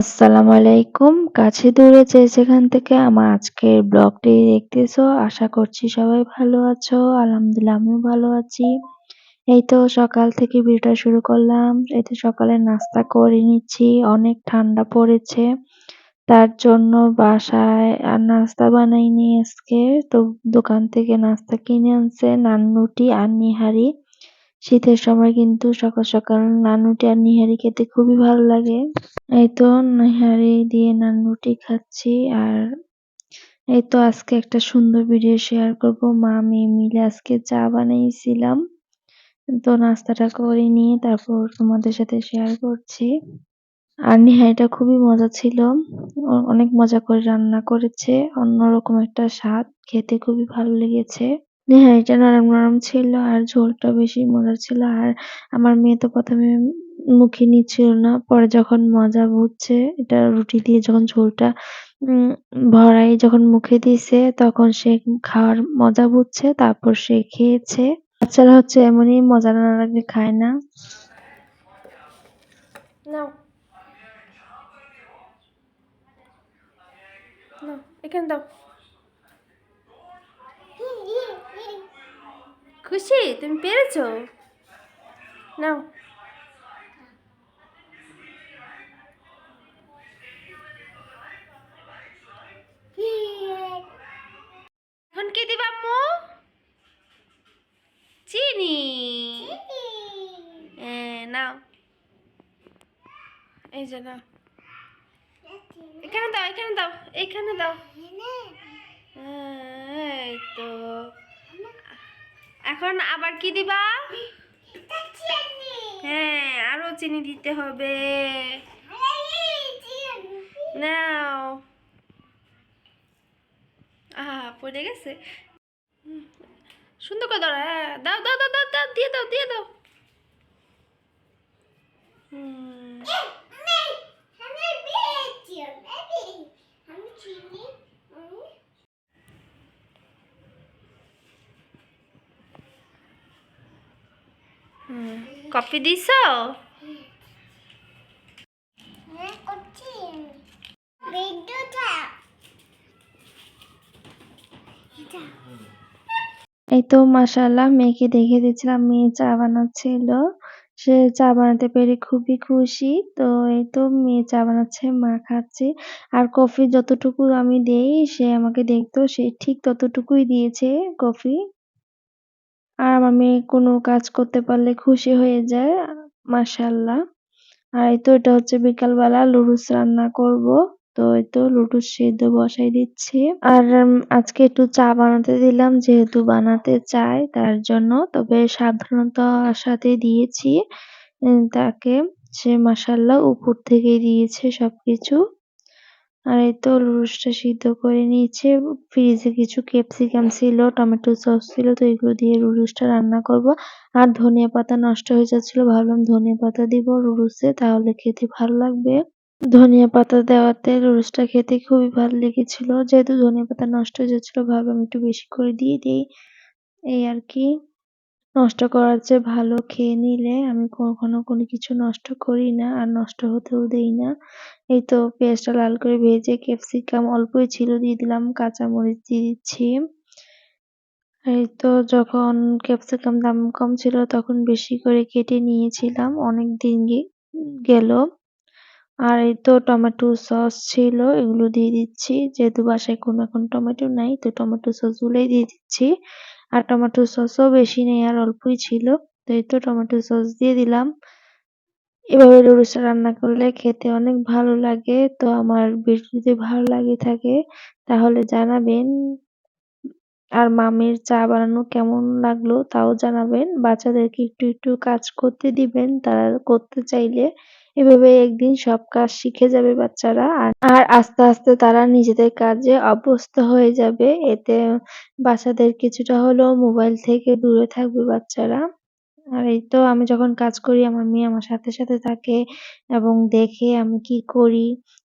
আসসালামু আলাইকুম। কাছে দূরে যে যেখান থেকে আমার আজকের ব্লগটি দেখতেছো, আশা করছি সবাই ভালো আছো। আলহামদুলিল্লাহ, আমিও ভালো আছি। এই তো সকাল থেকে ভিডিওটা শুরু করলাম। এই তো সকালে নাস্তা করে নিচ্ছি। অনেক ঠান্ডা পড়েছে। তার জন্য বাসায় আর নাস্তা বানাইনি আজকে। তো দোকান থেকে নাস্তা কিনে আনছে নানরুটি আর নিহারি। শীতের সময় কিন্তু সকাল সকাল নানুটি আর নিহারি খেতে খুবই ভালো লাগে। এই তো নিহারি দিয়ে নানুটি খাচ্ছি আর এই তো আজকে একটা সুন্দর ভিডিও শেয়ার করব। মা মেয়ে মিলে আজকে চা বানিয়েছিলাম। তো নাস্তাটা করে নিয়ে তারপর তোমাদের সাথে শেয়ার করছি। আর নিহারিটা খুবই মজা ছিল। অনেক মজা করে রান্না করেছে। অন্যরকম একটা স্বাদ। খেতে খুবই ভালো লেগেছে। নেহারিটা নরম নরম ছিল আর ঝোলটা বেশি মজার ছিল আর আমার মেয়ে তো প্রথমে মুখে নিচ্ছিল না, পরে যখন মজা বুঝছে এটা রুটি দিয়ে যখন ঝোলটা ভরাই যখন মুখে দিছে, তখন সে খাওয়ার মজা বুঝছে, তারপর সে খেয়েছে। বাচ্চারা হচ্ছে এমনই মজা না লাগলে খায় না। এখানে দাও। খুশি? তুমি পেরেছ? নাও। এখন কি দিবা আম্মু চিনি। নাও। এই যে নাও। এখানে দাও এখানে দাও এখানে দাও। হ্যাঁ, এই তো। এখন আবার কি দিবা? হ্যাঁ আরও চিনি দিতে হবে। নাও। আহা, পড়ে গেছে। সুন্দর করে দাও হ্যাঁ দাও দাও দাও দাও দাও, দিয়ে দাও দিয়ে দাও। হুম। কফি দিছ? এই তো মাশাআল্লাহ মেয়েকে দেখে দিয়েছিলাম মেয়ে চা বানাচ্ছিল। সে চা বানাতে পেরে খুবই খুশি। তো এই তো মেয়ে চা বানাচ্ছে মা খাচ্ছে। আর কফি যতটুকু আমি দেই সে আমাকে দেখতো সে ঠিক ততটুকুই দিয়েছে কফি। আর মেয়ে কোনো কাজ করতে পারলে খুশি হয়ে যায়, মাশাআল্লাহ। আর এই তো এটা হচ্ছে বিকালবেলা লুডুস রান্না করব, তো এই তো লুডুস সিদ্ধ বসাই দিচ্ছি। আর আজকে একটু চা বানাতে দিলাম, যেহেতু বানাতে চাই তার জন্য, তবে সাবধানতার সাথে দিয়েছি। তাকে সে মাসাল্লাহ উপর থেকে দিয়েছে সবকিছু। আর এই তো লুডুসটা সিদ্ধ করে নিয়েছে। ফ্রিজে কিছু ক্যাপসিকাম ছিল, টমেটো সস ছিল, তো এগুলো দিয়ে লুডুসটা রান্না করব। আর ধনিয়া পাতা নষ্ট হয়ে যাচ্ছিল, ভাবলাম ধনিয়া পাতা দিব লুডুসে তাহলে খেতে ভালো লাগবে। ধনিয়া পাতা দেওয়াতে লুডুসটা খেতে খুবই ভালো লেগেছিল। যেহেতু ধনিয়া পাতা নষ্ট হয়ে যাচ্ছিল, ভাবলাম একটু বেশি করে দিয়ে দিই। এই আর কি। নষ্ট করার চেয়ে ভালো খেয়ে নিলে আমি কখনো কোনো কিছু নষ্ট করি না আর নষ্ট হতেও দেই না। এই তো পেঁয়াজটা লাল করে ভেজে ক্যাপসিকাম অল্পই ছিল, দিয়ে দিলাম কাঁচামরিচ, দিয়ে দিচ্ছি। এই তো যখন ক্যাপসিকাম দাম কম ছিল তখন বেশি করে কেটে নিয়েছিলাম, অনেক দিন গেল। আর এই তো টমেটো সস ছিল, এগুলো দিয়ে দিচ্ছি। যেহেতু বাসায় কোনো এখন টমেটো নাই, তো টমেটো সস গুলোই দিয়ে দিচ্ছি। আর টমেটো সসও বেশি নেই, আর অল্পই ছিল। তো এই তো টমেটো সস দিয়ে দিলাম। এভাবে লুডুসটা রান্না করলে খেতে অনেক ভালো লাগে। তো আমার যদি ভালো লাগে থাকে, তাহলে জানাবেন। আর মামির চা বানানো কেমন লাগল, তাও জানাবেন। বাচ্চাদেরকে একটু একটু কাজ করতে দিবেন, তারা করতে চাইলে। এভাবে একদিন সব কাজ শিখে যাবে বাচ্চারা আর আস্তে আস্তে তারা নিজেদের কাজে অভ্যস্ত হয়ে যাবে। এতে বাচ্চাদের কিছুটা হলেও মোবাইল থেকে দূরে থাকবে বাচ্চারা। আর এই তো আমি যখন কাজ করি, আমার মেয়ে আমার সাথে সাথে থাকে এবং দেখে আমি কি করি।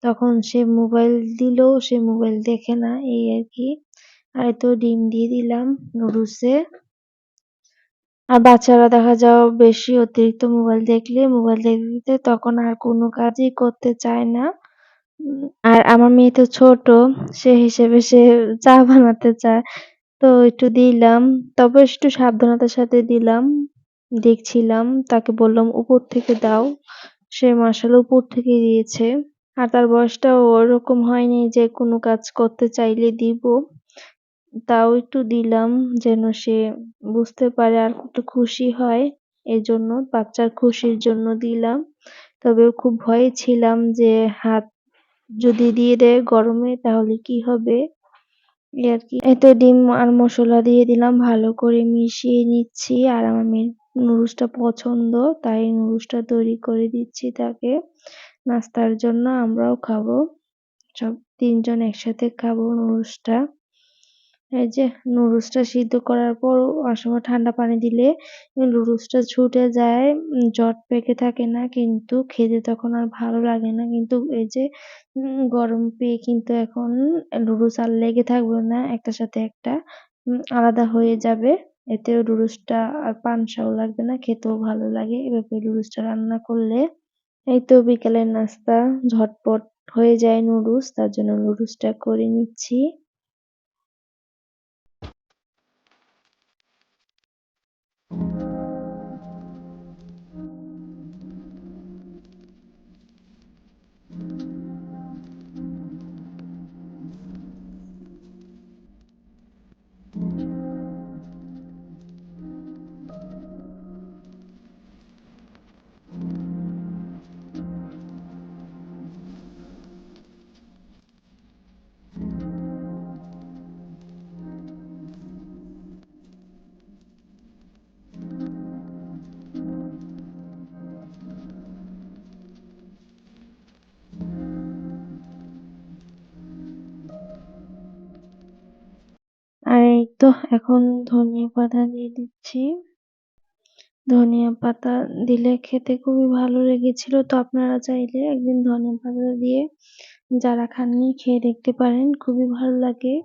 তখন সে মোবাইল দিলেও সে মোবাইল দেখে না, এই আর কি। আর তো ডিম দিয়ে দিলাম নুডলসে। আর বাচ্চারা দেখা যাও বেশি অতিরিক্ত মোবাইল দেখলে মোবাইল দেখতে তখন আর কোনো কাজই করতে চায় না আর আমার মেয়ে তো ছোট, সে হিসেবে সে চা বানাতে চায়। তো একটু দিলাম। তবে একটু সাবধানতার সাথে দিলাম। দেখছিলাম, তাকে বললাম উপর থেকে দাও। সে মাশাআল্লাহ উপর থেকে দিয়েছে। আর তার বয়সটাও ওরকম হয়নি যে কোনো কাজ করতে চাইলে দিব। তাও একটু দিলাম যেন সে বুঝতে পারে আর একটু খুশি হয়। এজন্য, বাচ্চার খুশির জন্য দিলাম। তবে খুব ভয়ে ছিলাম যে, হাত যদি দিয়ে দেয় গরমে তাহলে কি হবে? এই আরকি। এই তো ডিম আর মশলা দিয়ে দিলাম, ভালো করে মিশিয়ে নিচ্ছি। আর আমার মেয়ের নুডলসটা পছন্দ, তাই নুডলসটা তৈরি করে দিচ্ছি তাকে নাস্তার জন্য আমরাও খাব। সব তিনজন একসাথে খাব নুডলসটা। এই যে নুডলসটা সিদ্ধ করার পর সময় ঠান্ডা পানি দিলে নুডলসটা ছুটে যায়, জট পেকে থাকে না কিন্তু খেতে তখন আর ভালো লাগে না। কিন্তু এই যে গরম পেয়ে কিন্তু এখন নুডলস আর লেগে থাকবে না একটার সাথে একটা আলাদা হয়ে যাবে। এতেও নুডলসটা আর পানসাও লাগবে না, খেতেও ভালো লাগে এভাবে নুডলসটা রান্না করলে। এই তো বিকেলের নাস্তা ঝটপট হয়ে যায় নুডলস তার জন্য নুডলসটা করে নিচ্ছি। তো এখন ধনিয়া পাতা দিয়ে দিচ্ছি। ধনিয়া পাতা দিলে খেতে খুবই ভালো লেগেছিল। তো আপনারা চাইলে একদিন ধনিয়া পাতা দিয়ে যারা খাননি খেয়ে দেখতে পারেন, খুবই ভালো লাগে।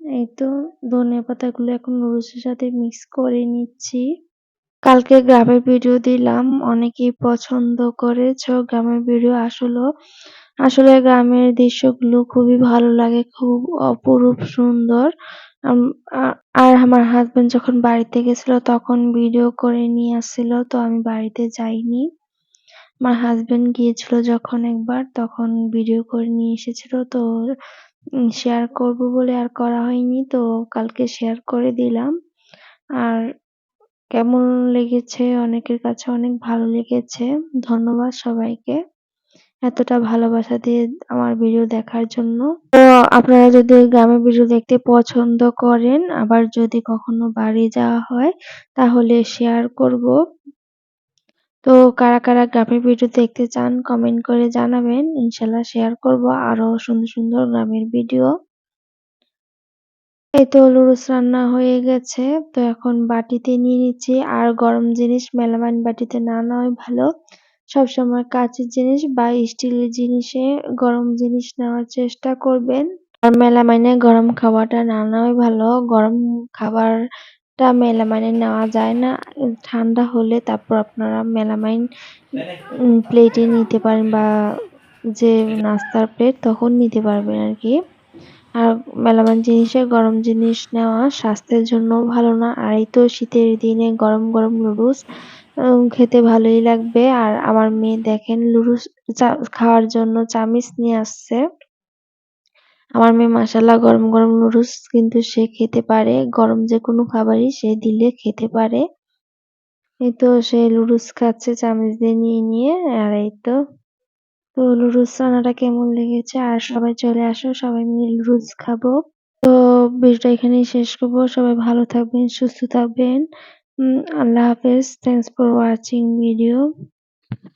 এই তো ধনিয়া পাতাগুলো এখন নুডলসের সাথে মিক্স করে নিচ্ছি। কালকে গ্রামের ভিডিও দিলাম, অনেকেই পছন্দ করেছ গ্রামের ভিডিও আসলেও আসলে গ্রামের দৃশ্যগুলো খুবই ভালো লাগে, খুব অপরূপ সুন্দর। আর আমার হাসব্যান্ড যখন বাড়িতে গেছিল, তখন ভিডিও করে নিয়ে আসছিল, তো আমি বাড়িতে যাইনি। আমার হাসব্যান্ড গিয়েছিল যখন একবার, তখন ভিডিও করে নিয়ে এসেছিল, তো শেয়ার করব বলে আর করা হয়নি, তো কালকে শেয়ার করে দিলাম। আর কেমন লেগেছে অনেকের কাছে অনেক ভালো লেগেছে। ধন্যবাদ সবাইকে এতটা ভালোবাসা দিয়ে আমার ভিডিও দেখার জন্য। তো আপনারা যদি গ্রামের ভিডিও দেখতে পছন্দ করেন, আবার যদি কখনো বাড়ি যাওয়া হয়, তাহলে শেয়ার করব। তো কারা কারা গ্রামের ভিডিও দেখতে চান কমেন্ট করে জানাবেন। ইনশাল্লাহ শেয়ার করব আরও সুন্দর সুন্দর গ্রামের ভিডিও। এই তো লুরুস রান্না হয়ে গেছে তো এখন বাটিতে নিয়ে নিচ্ছি আর গরম জিনিস, মেলামাইন বাটিতে না নেওয়াই ভালো সবসময় কাঁচের জিনিস বা স্টিলের জিনিসে গরম জিনিস নেওয়ার চেষ্টা করবেন। আর মেলা মেলামাইনে গরম খাবারটা না নেওয়াই ভালো। গরম খাবারটা মেলামাইনে নেওয়া যায় না। ঠান্ডা হলে তারপর আপনারা মেলামাইন প্লেটে নিতে পারেন বা যে নাস্তার প্লেট তখন নিতে পারবেন আর কি। আর মেলামান জিনিসে গরম জিনিস নেওয়া স্বাস্থ্যের জন্য ভালো না। আর এই তো শীতের দিনে গরম গরম নুডলস খেতে ভালোই লাগবে। আর আমার মেয়ে দেখেন লুডুস খাওয়ার জন্য চামিচ নিয়ে আসছে। আমার মেয়ে মাসাল্লাহ গরম গরম নুডলস কিন্তু সে খেতে পারে। গরম যে কোনো খাবারই সে দিলে খেতে পারে। এই তো সে লুডুস খাচ্ছে চামিচ দিয়ে নিয়ে নিয়ে, আর এই তো। তো লুডুস রান্নাটা কেমন লেগেছে? আর সবাই চলে আসো, সবাই মিলে লুডুস খাব। তো ভিডিওটা এখানেই শেষ করব। সবাই ভালো থাকবেন, সুস্থ থাকবেন। Mm, Allah Hafiz. Thanks for watching video.